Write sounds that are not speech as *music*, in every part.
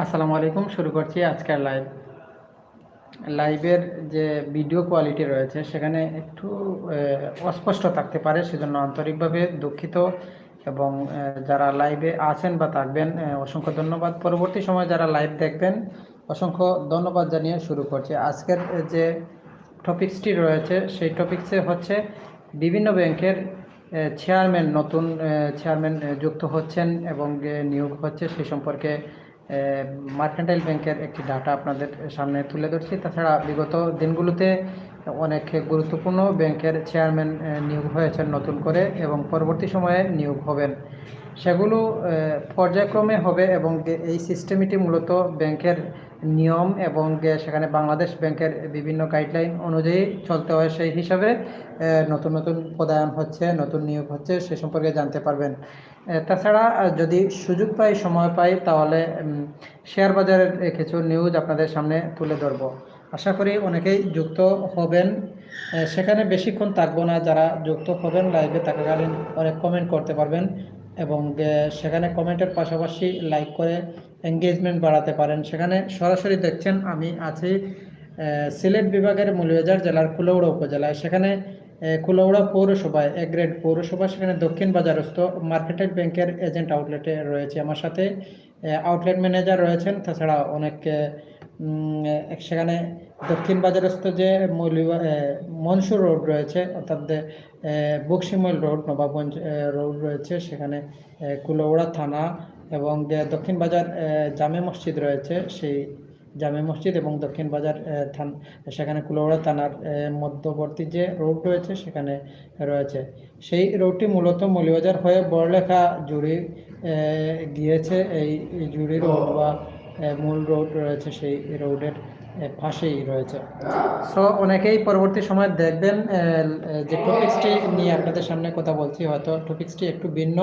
আসসালামু আলাইকুম, শুরু করছি আজকের লাইভ লাইভের যে ভিডিও কোয়ালিটি রয়েছে, সেখানে একটু অস্পষ্ট থাকতে পারে, সেজন্য আন্তরিকভাবে দুঃখিত এবং যারা লাইভে আছেন বা থাকবেন অসংখ্য ধন্যবাদ। পরবর্তী সময় যারা লাইভ দেখবেন, অসংখ্য ধন্যবাদ জানিয়ে শুরু করছি। আজকের যে টপিকসটি রয়েছে, সেই টপিকসে হচ্ছে বিভিন্ন ব্যাংকের চেয়ারম্যান নতুন চেয়ারম্যান যুক্ত হচ্ছেন এবং নিয়োগ হচ্ছে সেই সম্পর্কে মার্কেন্টাইল ব্যাংকের একটি ডাটা আপনাদের সামনে তুলে ধরছি। তাছাড়া বিগত দিনগুলোতে অনেক গুরুত্বপূর্ণ ব্যাংকের চেয়ারম্যান নিয়োগ হয়েছেন নতুন করে এবং পরবর্তী সময়ে নিয়োগ হবেন। সেগুলো পর্যায়ক্রমে হবে এবং এই সিস্টেমটি মূলত ব্যাংকের নিয়ম এবং সেখানে বাংলাদেশ ব্যাংকের বিভিন্ন গাইডলাইন অনুযায়ী চলতে হয় সেই হিসাবে নতুন নতুন পদায়ন হচ্ছে, নতুন নিয়োগ হচ্ছে, সে সম্পর্কে জানতে পারবেন। তাছাড়া যদি সুযোগ পাই, সময় পাই, তাহলে শেয়ার বাজারের কিছু নিউজ আপনাদের সামনে তুলে ধরবো। আশা করি অনেকেই যুক্ত হবেন। সেখানে বেশিক্ষণ থাকব না, যারা যুক্ত হবেন লাইভে থাকাকালীন অনেক কমেন্ট করতে পারবেন এবং সেখানে কমেন্টের পাশাপাশি লাইক করে এঙ্গেজমেন্ট বাড়াতে পারেন। সেখানে সরাসরি দেখছেন, আমি আছি সিলেট বিভাগের মৌলভীবাজার জেলার কুলৌড়া উপজেলায়। সেখানে কুলৌড়া পৌরসভায়, এক গ্রেড পৌরসভা, সেখানে দক্ষিণ বাজারস্থ মার্কেটেড ব্যাংকের এজেন্ট আউটলেটে রয়েছে। আমার সাথে আউটলেট ম্যানেজার রয়েছেন, তাছাড়া অনেক সেখানে দক্ষিণ বাজারস্থ যে মৌলিবা মনসুর রোড রয়েছে, অর্থাৎ বক্সিমল রোড, নবাবগঞ্জ রোড রয়েছে, সেখানে কুলৌড়া থানা এবং দক্ষিণ বাজার জামে মসজিদ রয়েছে, সেই জামে মসজিদ এবং দক্ষিণ বাজার থান, সেখানে কুলাউড়া থানার মধ্যবর্তী যে রোড রয়েছে সেখানে রয়েছে। সেই রোডটি মূলত মৌলিবাজার হয়ে বড়লেখা জুড়ে গিয়েছে। এই জুড়ে রোড বা মূল রোড রয়েছে সেই রোডের পাশেই রয়েছে। সো অনেকেই পরবর্তী সময় দেখবেন যে টপিক্সটি নিয়ে আপনাদের সামনে কথা বলছি, হয়তো টপিক্সটি একটু ভিন্ন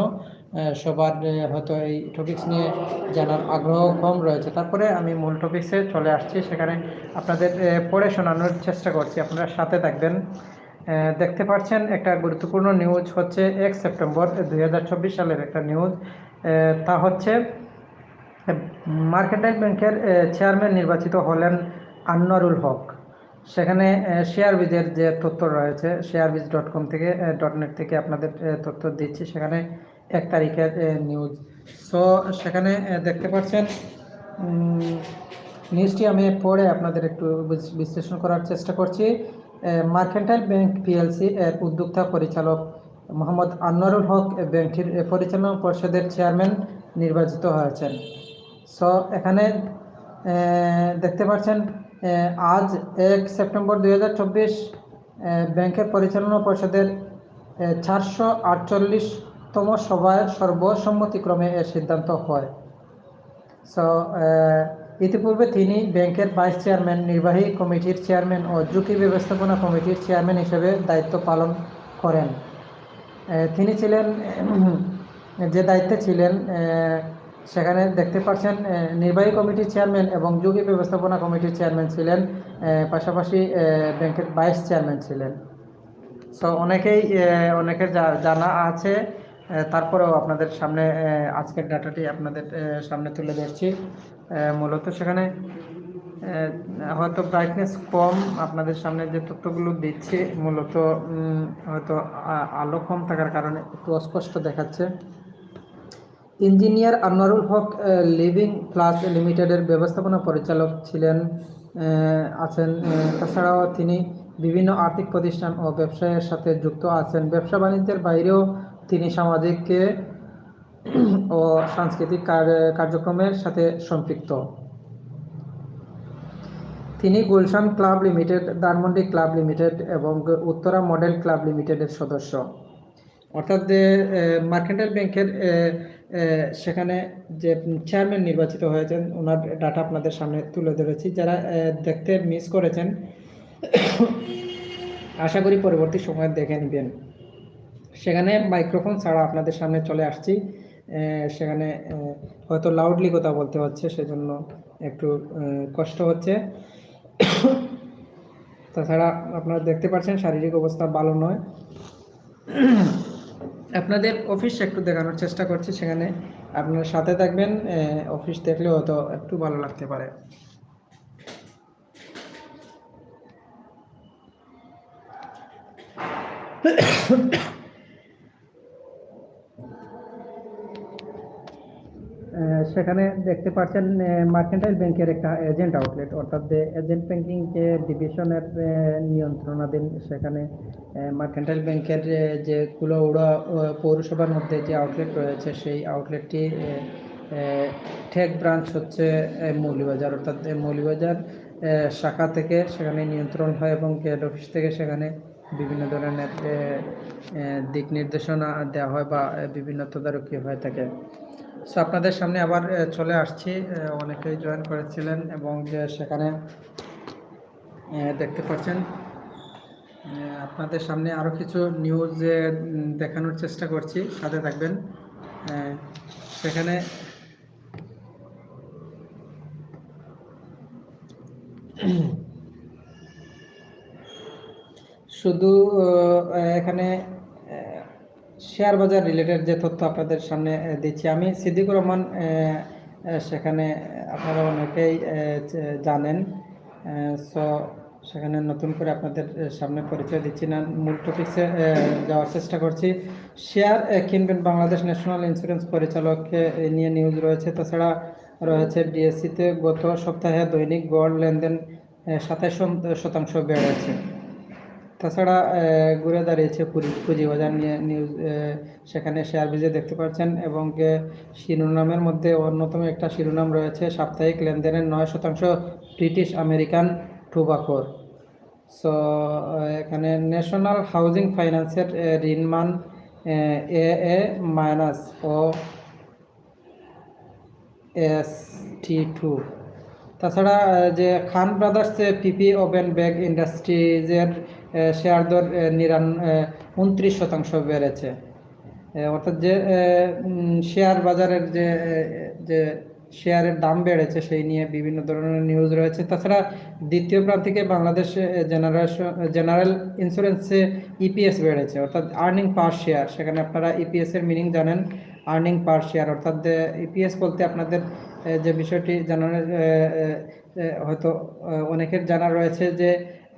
সবার হয়তো এই টপিক্স নিয়ে জানার আগ্রহ কম রয়েছে। তারপরে আমি মূল টপিক্সে চলে আসছি, সেখানে আপনাদের পড়ে শোনানোর চেষ্টা করছি। আপনারা সাথে থাকবেন। দেখতে পাচ্ছেন, একটা গুরুত্বপূর্ণ নিউজ হচ্ছে এক সেপ্টেম্বর দু হাজার চব্বিশ সালের একটা নিউজ তা হচ্ছে মার্কেন্টাইল ব্যাংকের চেয়ারম্যান নির্বাচিত হলেন আনোয়ারুল হক। সেখানে শেয়ার বিজের যে তথ্য রয়েছে শেয়ার বিজ ডট কম থেকে ডট নেট থেকে আপনাদের তথ্য দিচ্ছি। সেখানে এক তারিখের নিউজ সো সেখানে দেখতে পাচ্ছেন নিউজটি আমি পড়ে আপনাদের একটু বিশ্লেষণ করার চেষ্টা করছি। মার্কেন্টাইল ব্যাংক পিএলসি এর উদ্যোক্তা পরিচালক মোহাম্মদ আনোয়ারুল হক ব্যাংকটির পরিচালনা পরিষদের চেয়ারম্যান নির্বাচিত হয়েছেন। সো এখানে দেখতে পাচ্ছেন আজ এক সেপ্টেম্বর দুই হাজার চব্বিশ ব্যাংকের পরিচালনা পরিষদের চারশো আটচল্লিশতম সভায় সর্বসম্মতিক্রমে এর সিদ্ধান্ত হয়। সো ইতিপূর্বে তিনি ব্যাংকের ভাইস চেয়ারম্যান, নির্বাহী কমিটির চেয়ারম্যান ও ঝুঁকি ব্যবস্থাপনা কমিটির চেয়ারম্যান হিসেবে দায়িত্ব পালন করেন। তিনি ছিলেন, *clears throat* যে দায়িত্বে ছিলেন সেখানে দেখতে পাচ্ছেন নির্বাহী কমিটির চেয়ারম্যান এবং ঝুঁকি ব্যবস্থাপনা কমিটির চেয়ারম্যান ছিলেন পাশাপাশি ব্যাংকের ভাইস চেয়ারম্যান ছিলেন। সো অনেকেই অনেকের জানা আছে তারপরেও আপনাদের সামনে আজকের ডাটাটি আপনাদের সামনে তুলে ধরছি। মূলত সেখানে হয়তো ব্রাইটনেস কম, আপনাদের সামনে যে তথ্যগুলো দিচ্ছি, মূলত হয়তো আলো কম থাকার কারণে একটু অস্পষ্ট দেখাচ্ছে। Engineer Anwarul Haque living plus লিমিটেডের ব্যবস্থাপনা পরিচালক ছিলেন আছেন তাছাড়াও তিনি বিভিন্ন আর্থিক প্রতিষ্ঠান ও ব্যবসায়ের সাথে যুক্ত আছেন। ব্যবসা বাণিজ্যের বাইরেও তিনি সামাজিক ও সাংস্কৃতিক কার্যক্রমের সাথে সম্পৃক্ত। তিনি Gulshan club limited, Dhanmondi club limited এবং উত্তরা মডেল ক্লাব লিমিটেডের সদস্য। অর্থাৎ মার্কেন্টাইল ব্যাংকের সেখানে যে চেয়ারম্যান নির্বাচিত হয়েছেন, ওনার ডাটা আপনাদের সামনে তুলে ধরেছি। যারা দেখতে মিস করেছেন, আশা করি পরবর্তী সময়ে দেখে নেবেন। সেখানে মাইক্রোফোন ছাড়া আপনাদের সামনে চলে আসছি। সেখানে হয়তো লাউডলি কথা বলতে হচ্ছে, সেজন্য একটু কষ্ট হচ্ছে। তাছাড়া আপনারা দেখতে পাচ্ছেন, শারীরিক অবস্থা ভালো নয়। আপনাদের অফিস একটু দেখানোর চেষ্টা করছি সেখানে। আপনার সাথে থাকবেন অফিস দেখলে হয়তো একটু ভালো লাগতে পারে। সেখানে দেখতে পাচ্ছেন মার্কেন্টাইল ব্যাংকের একটা এজেন্ট আউটলেট অর্থাৎ এজেন্ট ব্যাংকিং যে ডিভিশনের নিয়ন্ত্রণাধীন সেখানে মার্কেন্টাইল ব্যাংকের যে কুলাউড়া পৌরসভার মধ্যে যে আউটলেট রয়েছে, সেই আউটলেটটি ঠেক ব্রাঞ্চ হচ্ছে মৌলিবাজার। অর্থাৎ মৌলিবাজার শাখা থেকে সেখানে নিয়ন্ত্রণ হয় এবং হেড অফিস থেকে সেখানে বিভিন্ন ধরনের দিক নির্দেশনা দেওয়া হয় বা বিভিন্ন তদারকি হয়ে থাকে। সো আপনাদের সামনে আবার চলে আসছি। অনেকেই জয়েন করেছিলেন এবং সেখানে দেখতে পাচ্ছেন আপনাদের সামনে আরও কিছু নিউজ দেখানোর চেষ্টা করছি। সাথে থাকবেন। সেখানে শুধু এখানে শেয়ার বাজার রিলেটেড যে তথ্য আপনাদের সামনে দিচ্ছি। আমি সিদ্দিকুর রহমান সেখানে, আপনারা অনেকেই জানেন। সো, সেখানে নতুন করে আপনাদের সামনে পরিচয় দিচ্ছি না। মূল টপিক্সে যাওয়ার চেষ্টা করছি। শেয়ার কিনবেন বাংলাদেশ ন্যাশনাল ইন্স্যুরেন্স পরিচালককে নিয়ে নিউজ রয়েছে। তাছাড়া রয়েছে ডিএসসিতে গত সপ্তাহে দৈনিক গড় লেনদেন সাতাশ শতাংশ বেড়েছে। তাছাড়া ঘুরে দাঁড়িয়েছে পুঁজি পুঁজিবাজার নিয়ে নিউজ সেখানে শেয়ার বিজে দেখতে পাচ্ছেন এবং শিরোনামের মধ্যে অন্যতম একটা শিরোনাম রয়েছে সাপ্তাহিক লেনদেনের নয় শতাংশ ব্রিটিশ আমেরিকান টোবাকোর। সো এখানে ন্যাশনাল হাউজিং ফাইন্যান্সের ঋণমান এ এ মাইনাস ও এস টি টু। তাছাড়া যে Khan brothers PP woven bag ইন্ডাস্ট্রিজের share দর নিরান উনত্রিশ শতাংশ বেড়েছে। অর্থাৎ যে শেয়ার বাজারের যে যে শেয়ারের দাম বেড়েছে সেই নিয়ে বিভিন্ন ধরনের নিউজ রয়েছে। তাছাড়া দ্বিতীয় প্রান্তিকে বাংলাদেশ জেনারেশন জেনারেল ইন্স্যুরেন্সে ইপিএস বেড়েছে, অর্থাৎ আর্নিং পার শেয়ার সেখানে আপনারা ইপিএস এর মিনিং জানেন আর্নিং পার শেয়ার অর্থাৎ ইপিএস বলতে আপনাদের যে বিষয়টি জানানোর হয়তো অনেকের জানা রয়েছে যে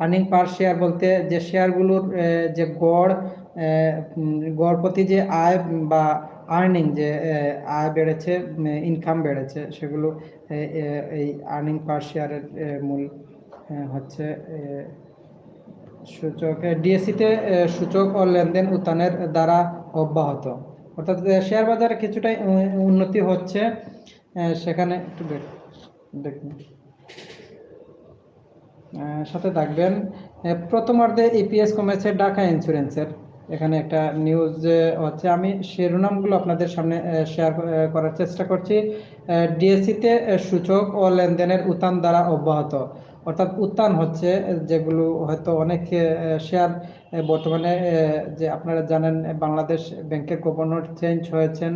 আর্নিং পার শেয়ার বলতে যে শেয়ারগুলোর যে গড় গড় প্রতি যে আয় বা আর্নিং যে আয় বেড়েছে ইনকাম বেড়েছে, সেগুলো এই আর্নিং পার শেয়ারের মূল হচ্ছে সূচক ডিএসসিতে সূচক ও লেনদেন উত্থানের দ্বারা অব্যাহত। অর্থাৎ শেয়ার বাজারে কিছুটাই উন্নতি হচ্ছে। সেখানে একটু দেখ দেখুন। আহ, সাথে থাকবেন। আহ, প্রথমার্ধে ইপিএস কমেছে ঢাকা ইন্স্যুরেন্সের এখানে একটা নিউজ হচ্ছে আমি শিরোনামগুলো আপনাদের সামনে শেয়ার করার চেষ্টা করছি। ডিএসসিতে সূচক ও লেনদেনের উত্থান দ্বারা অব্যাহত। অর্থাৎ উত্থান হচ্ছে, যেগুলো হয়তো অনেক শেয়ার বর্তমানে যে আপনারা জানেন বাংলাদেশ ব্যাংকের গভর্নর চেঞ্জ হয়েছেন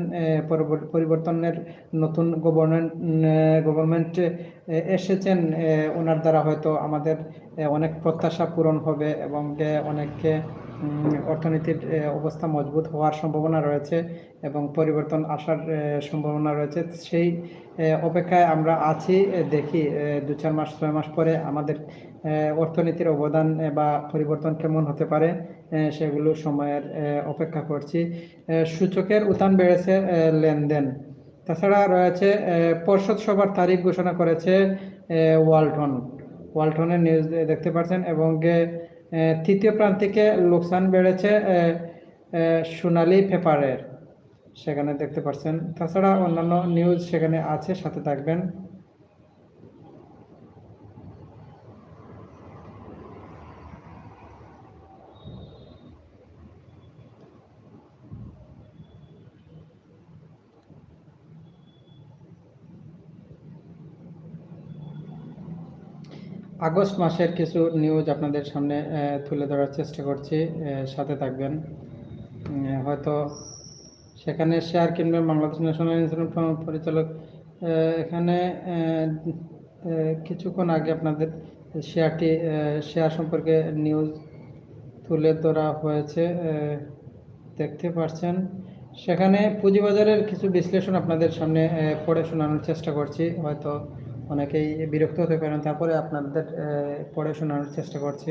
পরিবর্তনের নতুন গভর্নমেন্ট গভর্নমেন্ট এসেছেন ওনার দ্বারা হয়তো আমাদের অনেক প্রত্যাশা পূরণ হবে এবং যে অনেক উম, অর্থনীতির অবস্থা মজবুত হওয়ার সম্ভাবনা রয়েছে এবং পরিবর্তন আসার সম্ভাবনা রয়েছে। সেই অপেক্ষায় আমরা আছি দেখি দু চার মাস ছয় মাস পরে আমাদের অর্থনীতির অবদান বা পরিবর্তন কেমন হতে পারে সেগুলো সময়ের অপেক্ষা করছি। সূচকের উত্থান বেড়েছে লেনদেন। তাছাড়া রয়েছে পর্ষদ সভার তারিখ ঘোষণা করেছে ওয়ালটন। ওয়ালটনের নিউজ দেখতে পাচ্ছেন এবং তৃতীয় প্রান্তিকে লোকসান বেড়েছে আহ, পেপারের। সেখানে দেখতে পাচ্ছেন তাছাড়া অন্যান্য নিউজ সেখানে আছে সাথে থাকবেন। আগস্ট মাসের কিছু নিউজ আপনাদের সামনে তুলে ধরার চেষ্টা করছি সাথে থাকবেন। হয়তো সেখানে শেয়ার কিনবেন বাংলাদেশ ন্যাশনাল ইন্স্যুরেন্স পরিচালক। এখানে কিছুক্ষণ আগে আপনাদের শেয়ারটি শেয়ার সম্পর্কে নিউজ তুলে ধরা হয়েছে দেখতে পাচ্ছেন সেখানে পুঁজিবাজারের কিছু বিশ্লেষণ আপনাদের সামনে পড়ে শোনানোর চেষ্টা করছি, হয়তো অনেকেই বিরক্ত হতে পারেন। তারপরে আপনাদের পড়ে শোনানোর চেষ্টা করছি।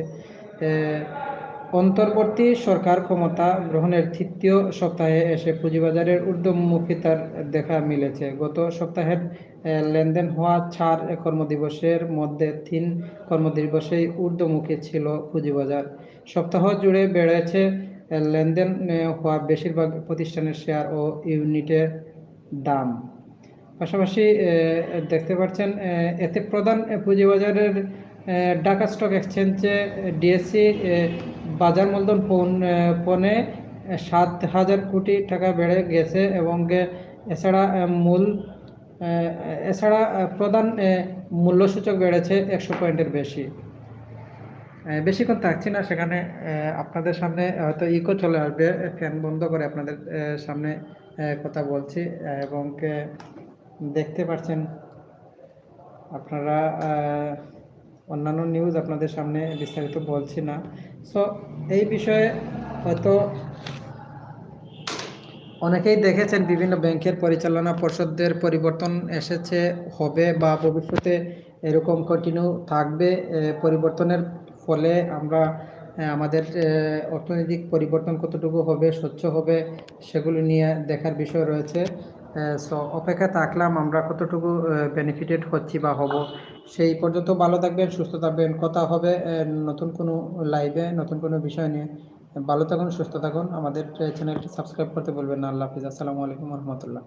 অন্তর্বর্তী সরকার ক্ষমতা গ্রহণের তৃতীয় সপ্তাহে এসে পুঁজিবাজারের ঊর্ধ্বমুখিতার দেখা মিলেছে। গত সপ্তাহের লেনদেন হওয়া চার কর্মদিবসের মধ্যে তিন কর্মদিবসেই ঊর্ধ্বমুখী ছিল পুঁজিবাজার। সপ্তাহ জুড়ে বেড়েছে লেনদেন হওয়া বেশিরভাগ প্রতিষ্ঠানের শেয়ার ও ইউনিটের দাম। পাশাপাশি দেখতে পাচ্ছেন এতে প্রধান পুঁজিবাজারের ঢাকা স্টক এক্সচেঞ্জে ডিএসসি বাজার মূলধন পৌনে সাত হাজার কোটি টাকা বেড়ে গেছে এবং এছাড়া মূল এছাড়া প্রধান মূল্যসূচক বেড়েছে একশো পয়েন্টের বেশি। বেশিক্ষণ থাকছি না, সেখানে আপনাদের সামনে হয়তো ইকো চলে আসবে, ফ্যান বন্ধ করে আপনাদের সামনে কথা বলছি, এবং দেখতে পাচ্ছেন আপনারা অন্যান্য নিউজ আপনাদের সামনে বিস্তারিত বলছি না। সো এই বিষয়ে হয়তো অনেকেই দেখেছেন, বিভিন্ন ব্যাংকের পরিচালনা পর্ষদের পরিবর্তন এসেছে, হবে বা ভবিষ্যতে এরকম কন্টিনিউ থাকবে পরিবর্তনের ফলে আমরা আমাদের অর্থনৈতিক পরিবর্তন কতটুকু হবে, স্বচ্ছ হবে, সেগুলো নিয়ে দেখার বিষয় রয়েছে। সো অপেক্ষা থাকলাম আমরা কতটুকু বেনিফিটেড হচ্ছি বা হব। সেই পর্যন্ত ভালো থাকবেন, সুস্থ থাকবেন, কথা হবে নতুন কোনো লাইভে নতুন কোনো বিষয় নিয়ে। ভালো থাকুন, সুস্থ থাকুন। আমাদের চ্যানেলটি সাবস্ক্রাইব করতে বলবেন না। আল্লাহ হাফিজ। আসসালামু আলাইকুম রহমতুল্লাহ।